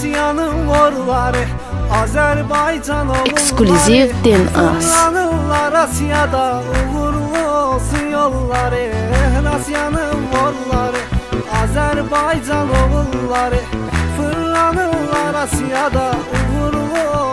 Rusiyanın orları Azərbaycan oğulları Ekskluziv DNAs. Asiyada Uğurlu olsun yolları Rusiyanın orları Azərbaycan oğulları Fırlanırlar Asiyada Uğurlu olsun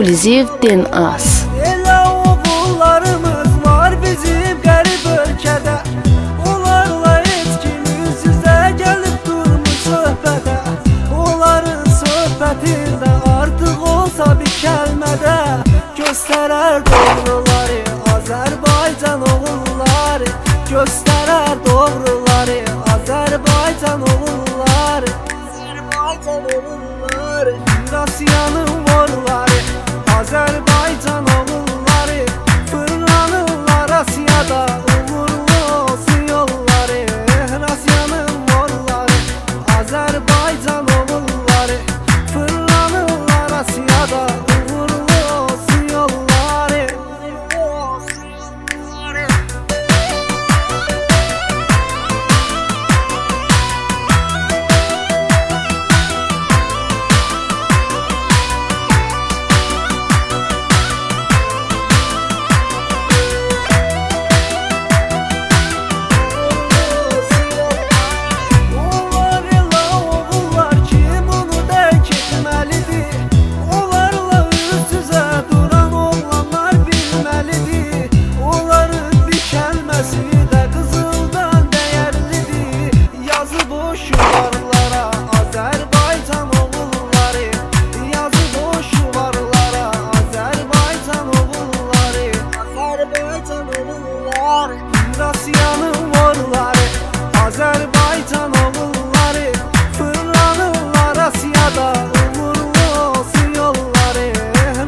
ekskluziv Den As. Elə oğullarımız var bizim qərib ölkədə Onlarla heç kim üz üzə gəlib durmuş söhbətə Onların söhbəti də artıq olsa bir kəlmədə Göstərər doğruları Azərbaycan oğulları. Göstərər doğruları Azərbaycan oğulları. Azərbaycan oğulları. Rusiyanın vorları Azərbaycan oğulları fırlanırlar Asiyada Uğurlu olsun yolları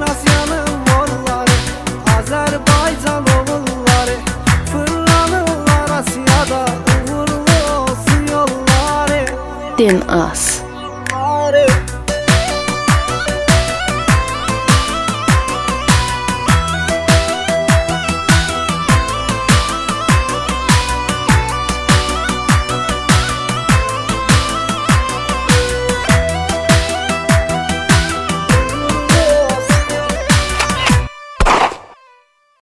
Rasiyanın morları Azərbaycan oğulları fırlanırlar Asiyada Uğurlu olsun yolları. Din as.